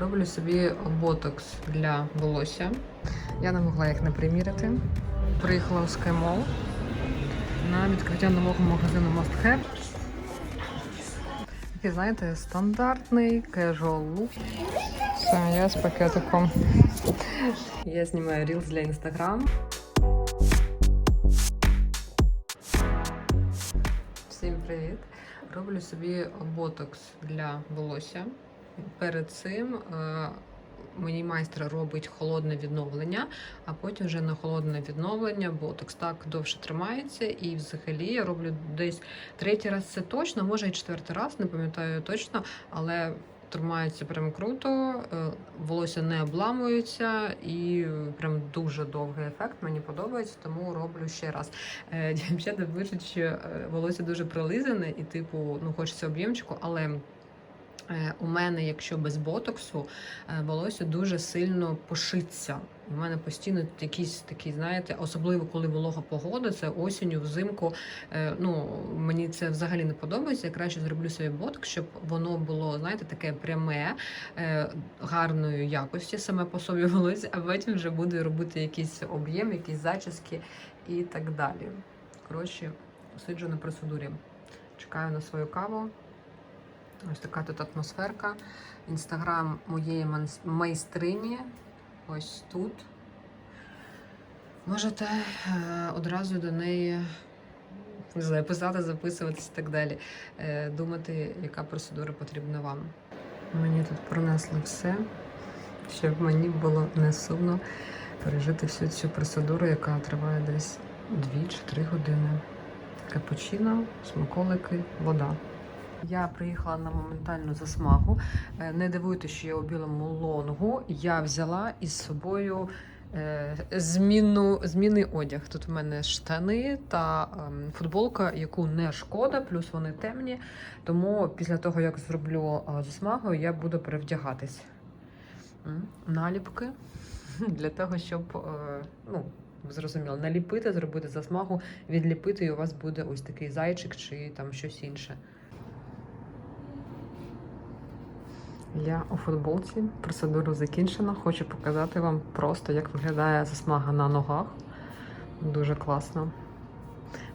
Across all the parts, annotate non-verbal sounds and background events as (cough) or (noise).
Роблю собі ботокс для волосся. Я не могла їх не приміряти. Приїхала в SkyMall на відкриття нового магазину Must Have. Такий, знаєте, стандартний casual look. Все, я з пакетиком. Я знімаю рілс для Instagram. Всім привіт! Роблю собі ботокс для волосся. Перед цим е, мені майстер робить холодне відновлення, а потім вже на холодне відновлення ботокс так довше тримається. І взагалі я роблю десь третій раз це точно, може і четвертий раз, не пам'ятаю точно, але тримається прям круто, е, волосся не обламується і прям дуже довгий ефект. Мені подобається, тому роблю ще раз. Е, Дівчата пишуть, що волосся дуже прилизане і, типу, ну хочеться об'ємчику, але. Е, У мене, якщо без ботоксу, е, волосся дуже сильно пошиться. У мене постійно якісь такі, знаєте, особливо коли волога погода, це осінню, взимку. е, Ну мені це взагалі не подобається. Я краще зроблю собі ботокс, щоб воно було, знаєте, таке пряме, гарної якості саме по собі волосся, а потім вже буду робити якийсь об'єм, якісь зачіски і так далі. Коротше, сиджу на процедурі. Чекаю на свою каву. Ось така тут атмосферка. Інстаграм моєї майстрині. Ось тут. Можете е, одразу до неї не знаю, писати, записуватись і так далі. Е, думати, яка процедура потрібна вам. Мені тут принесли все, щоб мені було не сумно пережити всю цю процедуру, яка триває десь 2 чи 3 години. Капучино, смаколики, вода. Я приїхала на моментальну засмагу. Е, Не дивуйте, що я у білому лонгу. Я взяла із собою е, змінну, змінний одяг. Тут у мене штани та ем, футболка, яку не шкода, плюс вони темні. Тому після того, як зроблю е, засмагу, я буду перевдягатись. Наліпки (laughs) для того, щоб ну, ви зрозуміли, наліпити, зробити засмагу, відліпити, і у вас буде ось такий зайчик чи там щось інше. Я у футболці, процедуру закінчена. Хочу показати вам просто, як виглядає засмага на ногах. Дуже класно.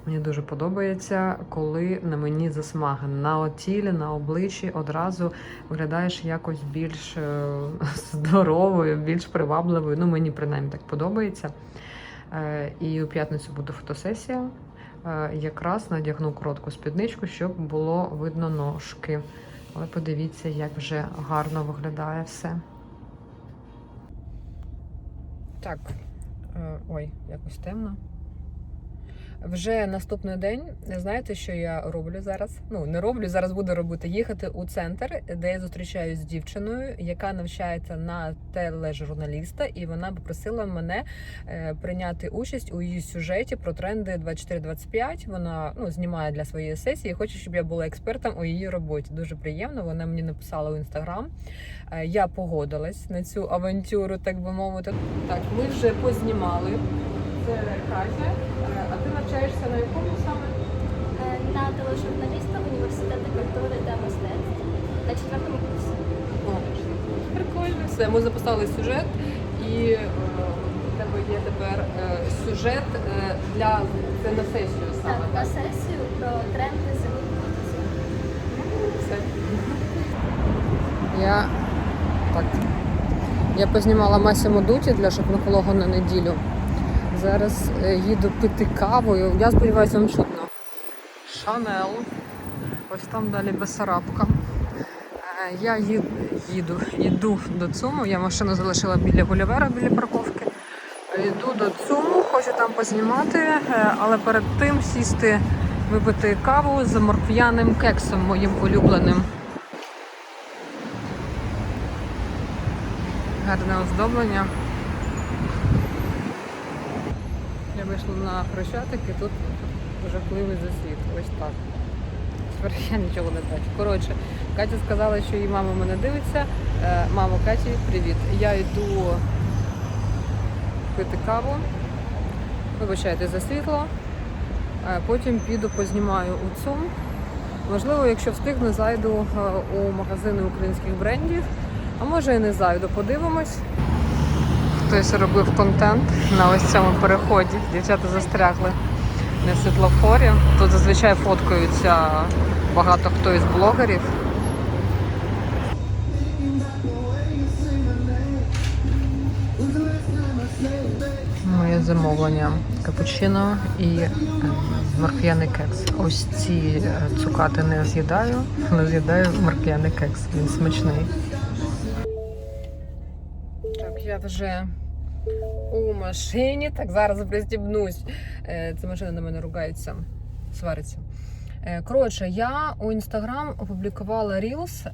Мені дуже подобається, коли на мені засмага. На тілі, на обличчі одразу виглядаєш якось більш е, (laughs) здоровою, більш привабливою. Ну, мені принаймні так подобається. Е, І у п'ятницю буде фотосесія. Е, Якраз надягну коротку спідничку, щоб було видно ножки. Але подивіться, як вже гарно виглядає все. Так, е, ой, якось темно. Вже наступний день, знаєте, що я роблю зараз? Ну, не роблю, зараз буду робити їхати у центр, де я зустрічаюсь з дівчиною, яка навчається на тележурналіста, і вона попросила мене е, прийняти участь у її сюжеті про тренди 24-25. Вона ну, знімає для своєї сесії. Хоче, щоб я була експертом у її роботі. Дуже приємно. Вона мені написала у інстаграм. Е, Я погодилась на цю авантюру, так би мовити. Так, ми вже познімали. Це Катя. Е, А ти навчаєшся на якому саме? Е, на тележурналіста в університеті культури та мистецтв на четвертому курсі. Прикольно. Все, ми записали сюжет, і е, у тебе є тепер сюжет для це на сесію саме. Так, на сесію про тренди мотоцикл. Все. Я так. Я познімала Масіму Дуті для шопінгового на неділю. Зараз е, їду пити кавою. Я сподіваюся, вам чутно. Шанел. Ось там далі Бесарабка. Е, Я їду, їду, до ЦУМу. Я машину залишила біля Гулівера, біля парковки. Йду до ЦУМу, хочу там познімати, е, але перед тим сісти випити каву з моркв'яним кексом моїм улюбленим. Гарне оздоблення. Я вийшла на Хрещатик і тут жахливий засвіт. Ось так. Тепер я нічого не бачу. Коротше, Катя сказала, що її мама мене дивиться. Е, Мамо, Каті, привіт. Я йду пити каву. Вибачайте за світло. Е, Потім піду познімаю у ЦУМ. Можливо, якщо встигну, зайду е, у магазини українських брендів. А може і не зайду, подивимось. Хтось робив контент на ось цьому переході. Дівчата застрягли на світлофорі. Тут зазвичай фоткаються багато хто із блогерів. Моє замовлення капучино і е, морквяний кекс. Ось ці е, цукати не з'їдаю, але з'їдаю морквяний кекс. Він смачний. Вже у машині. Так, зараз пристібнусь. Е, Ця машина на мене ругається, свариться. Е, Коротше, я у інстаграм опублікувала Reels.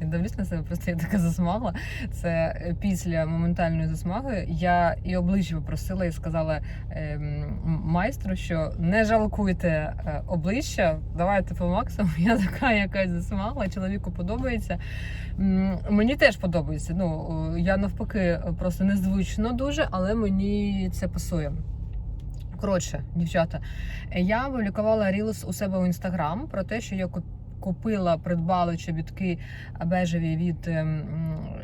Я дивлюсь на себе, просто я така засмагла. Це е, після моментальної засмаги. Я і обличчя попросила і сказала ем, майстру, що не жалкуйте е, обличчя, давайте по максимуму. (laughs) Я така якась засмагла, чоловіку подобається. Мені теж подобається. Ну я навпаки просто незвично дуже, але мені це пасує. Коротше, дівчата, я опублікувала рілс у себе у інстаграм про те, що я куп- купила, придбала чобітки бежеві від ем,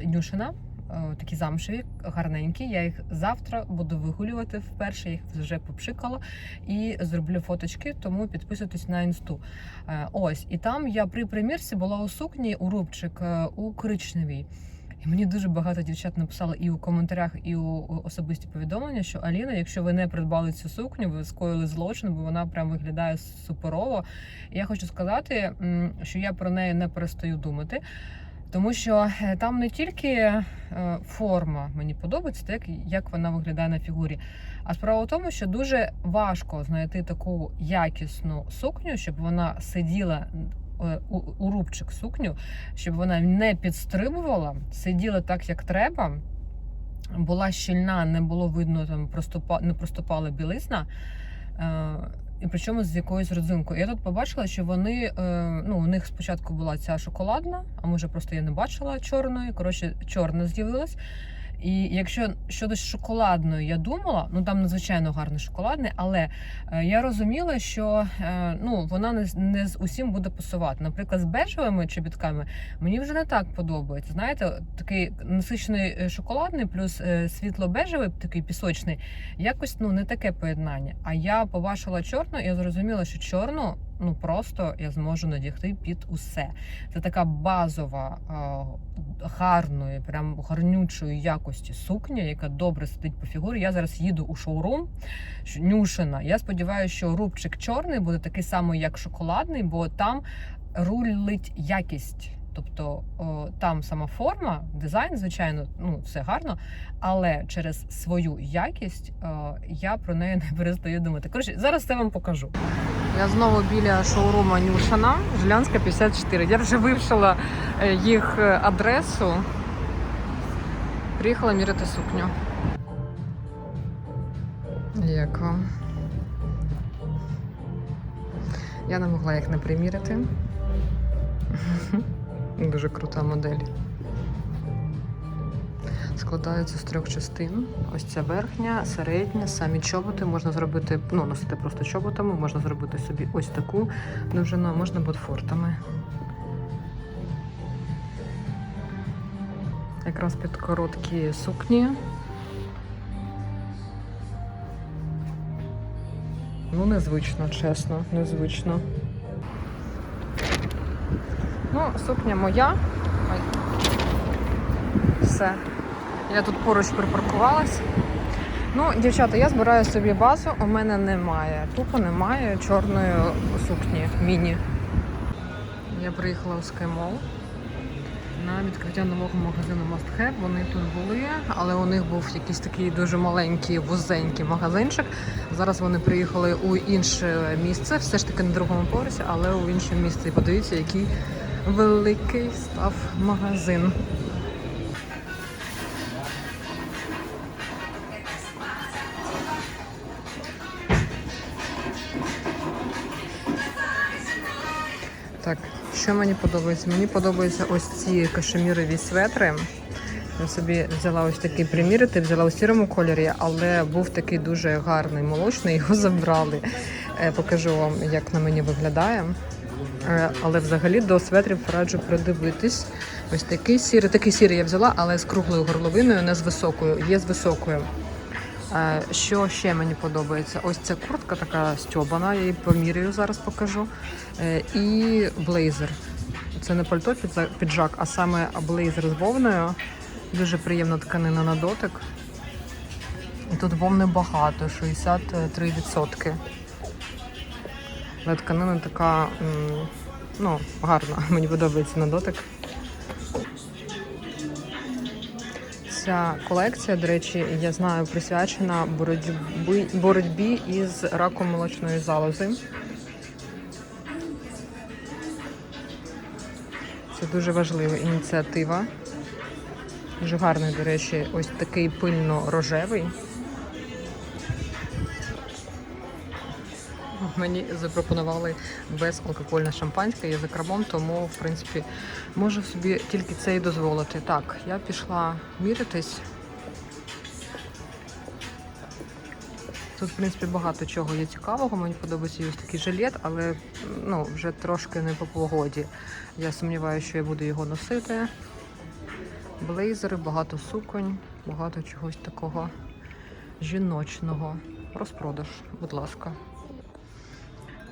Нюшина. е, Такі замшеві, гарненькі. Я їх завтра буду вигулювати вперше. Їх вже попшикала і зроблю фоточки, тому підписуйтесь на інсту. Е, Ось, і там я при примірці була у сукні у рубчик е, у коричневій. І мені дуже багато дівчат написали і у коментарях, і у особисті повідомлення, що Аліна, якщо ви не придбали цю сукню, ви скоїли злочин, бо вона прям виглядає суперово. І я хочу сказати, що я про неї не перестаю думати. Тому що е, там не тільки е, форма мені подобається, так як вона виглядає на фігурі. А справа в тому, що дуже важко знайти таку якісну сукню, щоб вона сиділа у, у рубчик сукню, щоб вона не підстрибувала, сиділа так, як треба. Була щільна, не було видно там проступа, не проступала білизна. Е, і причому з якоюсь родзинкою. Я тут побачила, що вони е, ну у них спочатку була ця шоколадна, а може просто я не бачила чорної. Коротше, чорна з'явилась. І якщо щодо шоколадної, я думала, ну там надзвичайно гарний шоколадний, але е, я розуміла, що е, ну вона не, не з усім буде пасувати. Наприклад, з бежевими чобітками мені вже не так подобається. Знаєте, такий насичений е, шоколадний плюс світло-бежевий, такий пісочний, якось ну не таке поєднання. А я побачила чорну, і я зрозуміла, що чорну ну просто я зможу надягти під усе. Це така базова, гарної, прям гарнючої якості сукня, яка добре сидить по фігурі. Я зараз їду у шоурум Нюшина. Я сподіваюся, що рубчик чорний буде такий самий, як шоколадний, бо там рулить якість. Тобто о, там сама форма, дизайн, звичайно, ну все гарно, але через свою якість о, я про неї (laughs) не перестаю думати. Коротше, зараз це вам покажу. Я знову біля шоуруму Нюшина, Жилянська 54. Я вже вивчила е, їх е, адресу. Приїхала міряти сукню. Як вам? Я не могла їх не приміряти. (laughs) Дуже крута модель. Складаються з трьох частин. Ось ця верхня, середня, самі чоботи. Можна зробити, ну, носити просто чоботами, можна зробити собі ось таку довжину, а можна ботфортами. Якраз під короткі сукні. Ну, незвично, чесно, незвично. Ну, сукня моя. Ой. Все. Я тут поруч припаркувалась. Ну, дівчата, я збираю собі базу, у мене немає. Тупо немає чорної сукні міні. Я приїхала у SkyMall на відкриття нового магазину Must Have. Вони тут були, але у них був якийсь такий дуже маленький, вузенький магазинчик. Зараз вони приїхали у інше місце, все ж таки на другому поверсі, але у інше місце. І подивіться, який великий став магазин. Так, що мені подобається? Мені подобаються ось ці кашемірові светри. Я собі взяла ось такий примірити, взяла у сірому кольорі, але був такий дуже гарний молочний, його (laughs) забрали. Е, Покажу вам, як на мені виглядає. Е, Але взагалі до светрів раджу придивитись. Ось такий сірий. Такий сірий я взяла, але з круглою горловиною, не з високою. Є з високою. Е, Що ще мені подобається? Ось ця куртка така стьобана, я її поміряю, зараз покажу. Е, І блейзер. Це не пальто піджак, а саме блейзер з вовною. Дуже приємна тканина на дотик. І тут вовни багато, 63%. Але тканина така ну, гарна, (laughs) мені подобається на дотик. Ця колекція, до речі, я знаю, присвячена боротьбі, боротьбі із раком молочної залози. Це дуже важлива ініціатива. Дуже гарний, до речі, ось такий пильно-рожевий. Мені запропонували безалкогольне шампанське, я за крамом, тому в принципі можу собі тільки це і дозволити. Так, я пішла міритись. Тут, в принципі, багато чого є цікавого. Мені подобається ось такий жилет, але ну, вже трошки не по погоді. Я сумніваюся, що я буду його носити. Блейзери, багато суконь, багато чогось такого жіночного. Розпродаж, будь ласка.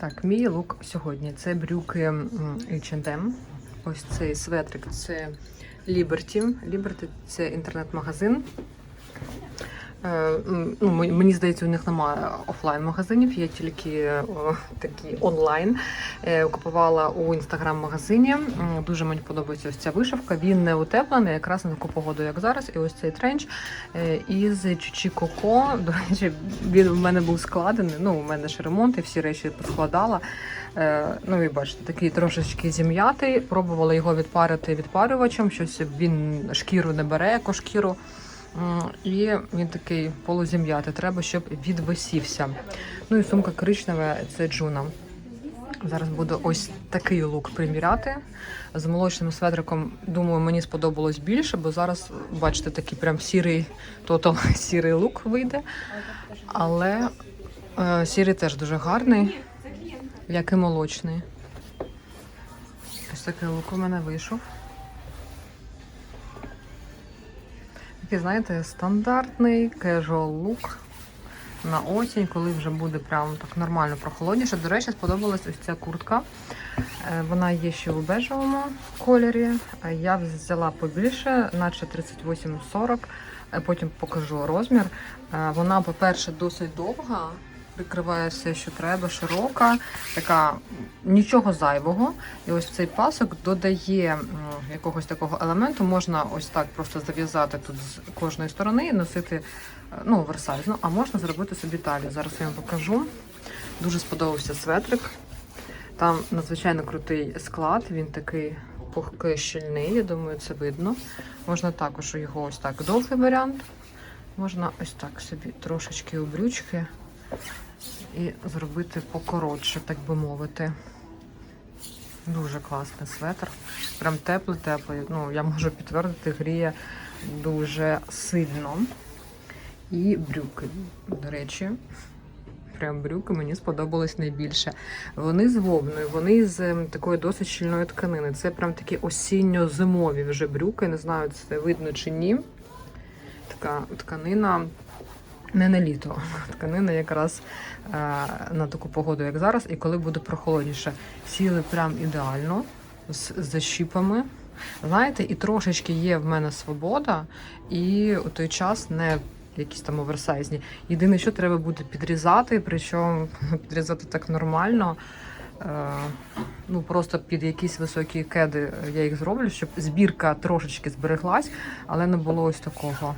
Так, мій лук сьогодні це брюки H&M. Ось цей светрик це Liberty. Liberty – це інтернет-магазин. Е, ну, мені здається, у них немає офлайн-магазинів, є тільки о, такі онлайн. Е, Купувала у інстаграм-магазині. Дуже мені подобається ось ця вишивка. Він не утеплений, якраз на таку погоду, як зараз. І ось цей тренч е, із Чучі Коко. (laughs) До речі, він в мене був складений. Ну, у мене ж ремонт, і всі речі поскладала. Е, Ну і бачите, такий трошечки зім'ятий. Пробувала його відпарити відпарювачем. Щось він шкіру не бере, яку шкіру. М, І він такий полузім'ятий. Треба, щоб відвисівся. Ну і сумка коричнева це Джуна. Зараз буду ось такий лук приміряти. З молочним светриком, думаю, мені сподобалось більше, бо зараз, бачите, такий прям сірий, тотал (laughs) сірий лук вийде. Але е, сірий теж дуже гарний, як і молочний. Ось такий лук у мене вийшов. Такий, знаєте, стандартний кежуал лук на осінь, коли вже буде прям так нормально прохолодніше. До речі, сподобалась ось ця куртка. Е, Вона є ще у бежевому кольорі. Е, Я взяла побільше, наче 38-40. Е, Потім покажу розмір. Вона, по-перше, досить довга. Прикриває все, що треба, широка, така нічого зайвого. І ось цей пасок додає якогось такого елементу. Можна ось так просто зав'язати тут з кожної сторони і носити е, ну, оверсайзно, а можна зробити собі талію. Зараз я вам покажу. Дуже сподобався светрик. Там надзвичайно крутий склад, він такий пухкий, щільний, я думаю, це видно. Можна також його ось так довгий варіант. Можна ось так собі трошечки у брючки і зробити покоротше, так би мовити. Дуже класний светр. Прям теплий, теплий. Ну, я можу підтвердити, гріє дуже сильно. І брюки, до речі. Прям брюки мені сподобались найбільше. Вони з вовною, вони з ем, такої досить щільної тканини. Це прям такі осінньо-зимові вже брюки. Не знаю, це видно чи ні. Така тканина не на літо. (laughs) Тканина якраз е, на таку погоду, як зараз, і коли буде прохолодніше. Сіли прям ідеально з защіпами. Знаєте, і трошечки є в мене свобода, і у той час не якісь там оверсайзні. Єдине, що треба буде підрізати, причому (laughs) підрізати так нормально. Е, ну просто під якісь високі кеди я їх зроблю, щоб збірка трошечки збереглась, але не було ось такого.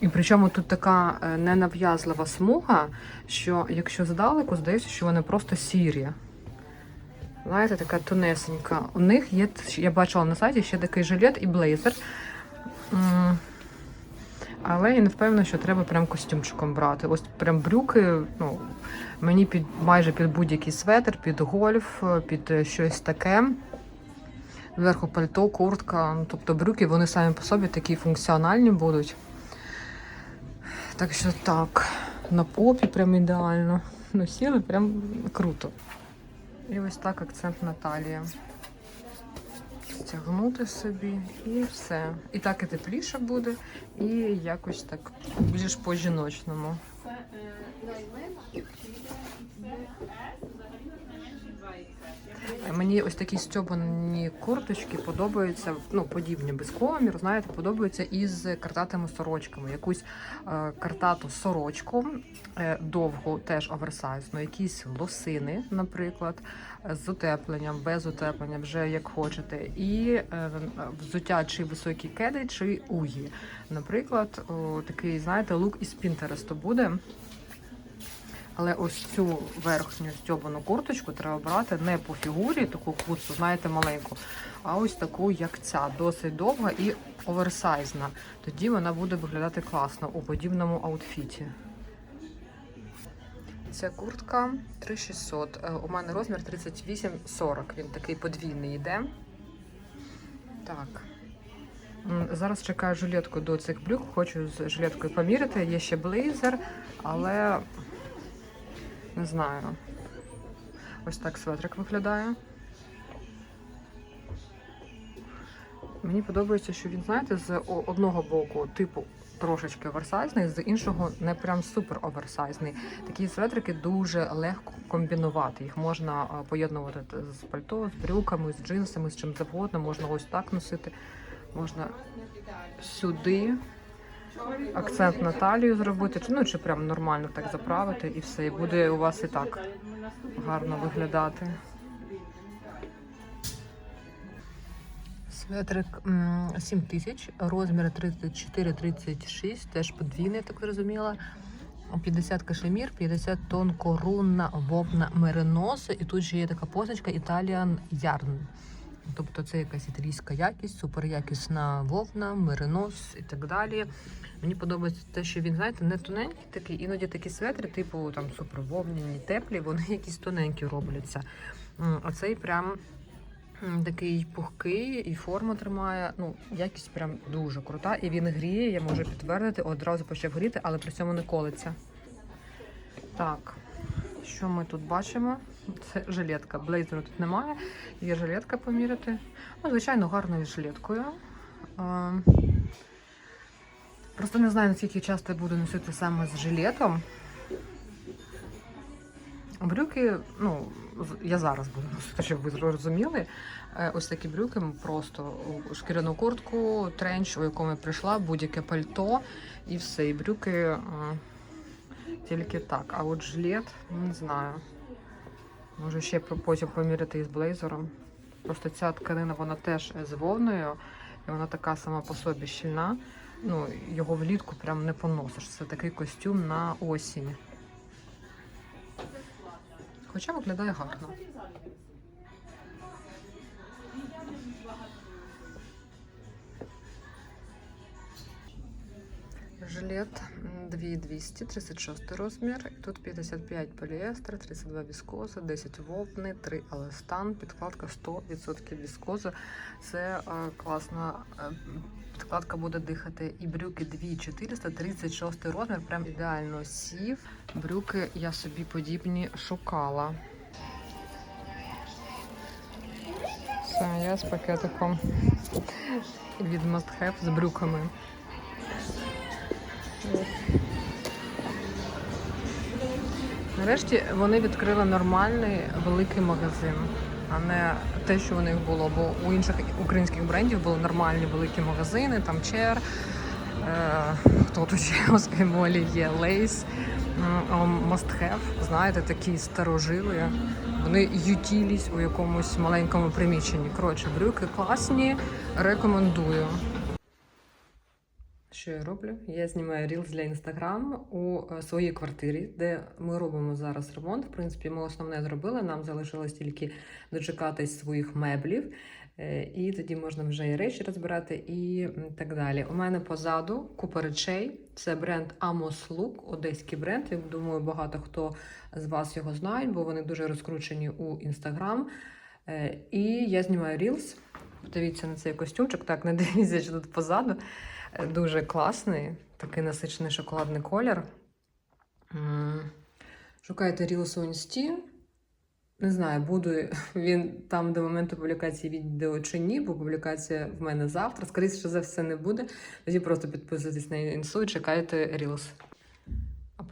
І причому тут така е, ненав'язлива смуга, що якщо здалеку, здається, що вони просто сірі. Знаєте, така тонесенька. У них є, я бачила на сайті ще такий жилет і блейзер. Але я не впевнена, що треба прям костюмчиком брати. Ось прям брюки, ну, мені під майже під будь-який светр, під гольф, під е, щось таке. Зверху пальто, куртка. Ну, тобто брюки вони самі по собі такі функціональні будуть. Так що так, на попі прям ідеально. Ну, сіли прям круто. І ось так акцент Наталія. Стягнути собі і все. І так і тепліше буде, і якось так більш по-жіночному. Мені ось такі стьобані курточки подобаються, ну, подібні без комір, знаєте, подобаються із картатими сорочками. Якусь е, картату сорочку е, довгу, теж оверсайзну, якісь лосини, наприклад, з утепленням, без утеплення, вже як хочете. І е, взуття чи високі кеди, чи угі. Наприклад, о, такий, знаєте, лук із Пінтересту буде. Але ось цю верхню стьобану курточку треба брати не по фігурі, таку куцу, знаєте, маленьку, а ось таку, як ця, досить довга і оверсайзна. Тоді вона буде виглядати класно у подібному аутфіті. Ця куртка 3600. Е, У мене розмір 38-40. Він такий подвійний йде. Так. Зараз чекаю жилетку до цих брюк. Хочу з жилеткою поміряти. Є ще блейзер, але не знаю. Ось так светрик виглядає. Мені подобається, що він, знаєте, з одного боку, типу, трошечки оверсайзний, з іншого не прям супер оверсайзний. Такі светрики дуже легко комбінувати. Їх можна поєднувати з пальто, з брюками, з джинсами, з чим завгодно. Можна ось так носити, можна сюди акцент на талію зробити, чи- ну чи прям нормально так заправити і все. І буде у вас і так гарно виглядати. Светрик 7 тисяч, розмір 34-36, теж подвійний, так зрозуміла. 50 кашемір, 50 тонкорунна вовна мериноса. І тут ще є така позначка Italian Yarn. Тобто це якась італійська якість, суперякісна вовна, меринос і так далі. Мені подобається те, що він, знаєте, не тоненький такий, іноді такі светри, типу там супервовняні, теплі, вони (laughs) якісь тоненькі робляться. А цей прям такий пухкий і форму тримає. Ну, якість прям дуже крута. І він гріє, я можу підтвердити, одразу почав гріти, але при цьому не колиться. Так, що ми тут бачимо? Це жилетка. Блейзеру тут немає. Є жилетка поміряти. Ну, звичайно, гарною жилеткою. Просто не знаю, наскільки часто я буду носити саме з жилетом. Брюки, ну, я зараз буду носити, щоб ви зрозуміли. Е, Ось такі брюки просто шкіряну куртку, тренч, у якому я прийшла, будь-яке пальто і все. І брюки тільки так. А от жилет, не знаю. Можу ще потім поміряти із блейзером. Просто ця тканина вона теж з вовною, і вона така сама по собі щільна. Ну, його влітку прям не поносиш. Це такий костюм на осінь. Хоча виглядає гарно. Жилет м, 2200, 36 розмір. Тут 55 поліестер, 32 віскоза, 10 вовни, 3 еластан, підкладка 100% віскоза. Це е, класна е, підкладка буде дихати. І брюки 2400, 36 розмір, прям ідеально сів. Брюки я собі подібні шукала. Все, я з пакетиком від Must Have з брюками. Нарешті вони відкрили нормальний великий магазин, а не те, що у них було. Бо у інших українських брендів були нормальні великі магазини, там Чер, е, хто тут ще (laughs) у є, Лейс, Have, знаєте, такі старожили. Вони ютілись у якомусь маленькому приміщенні. Коротше, брюки класні, рекомендую. Що я роблю? Я знімаю рілз для інстаграм у е, своїй квартирі, де ми робимо зараз ремонт. В принципі, ми основне зробили. Нам залишилось тільки дочекатись своїх меблів, е, і тоді можна вже і речі розбирати, і так далі. У мене позаду купа речей. Це бренд Amos Look, одеський бренд. Я думаю, багато хто з вас його знають, бо вони дуже розкручені у інстаграм. Е, І я знімаю рілз. Подивіться на цей костюмчик. Так, не дивіться, що тут позаду. Дуже класний, такий насичений шоколадний колір. Шукайте Reels у інсті. Не знаю, буду (laughs) він там до моменту публікації відео чи ні, бо публікація в мене завтра. Скоріше за все не буде. Тоді просто підписуйтесь на інсу і чекайте Reels.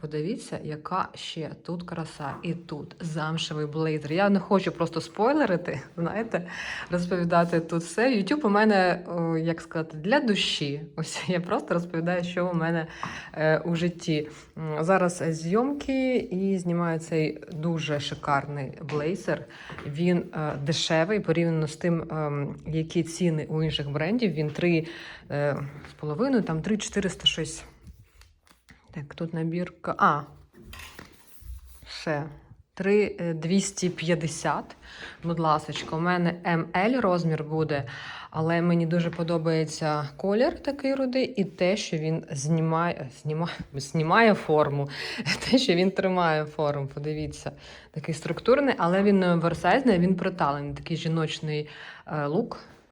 Подивіться, яка ще тут краса, і тут замшевий блейзер. Я не хочу просто спойлерити, знаєте, розповідати тут все. YouTube у мене, як сказати, для душі. Ось я просто розповідаю, що у мене е, у житті. Зараз зйомки і знімаю цей дуже шикарний блейзер. Він е, дешевий порівняно з тим, ем, які ціни у інших брендів. Він 3 е, там 3 400 щось. Так, тут набірка. А. Все. 3 е, 250. Будь ласочка, у мене ML розмір буде, але мені дуже подобається колір такий рудий, і те, що він знімає, знімає, знімає форму, (laughs) те, що він тримає форму. Подивіться, такий структурний, але він не оверсайзний, він приталений, такий жіночний е, лук.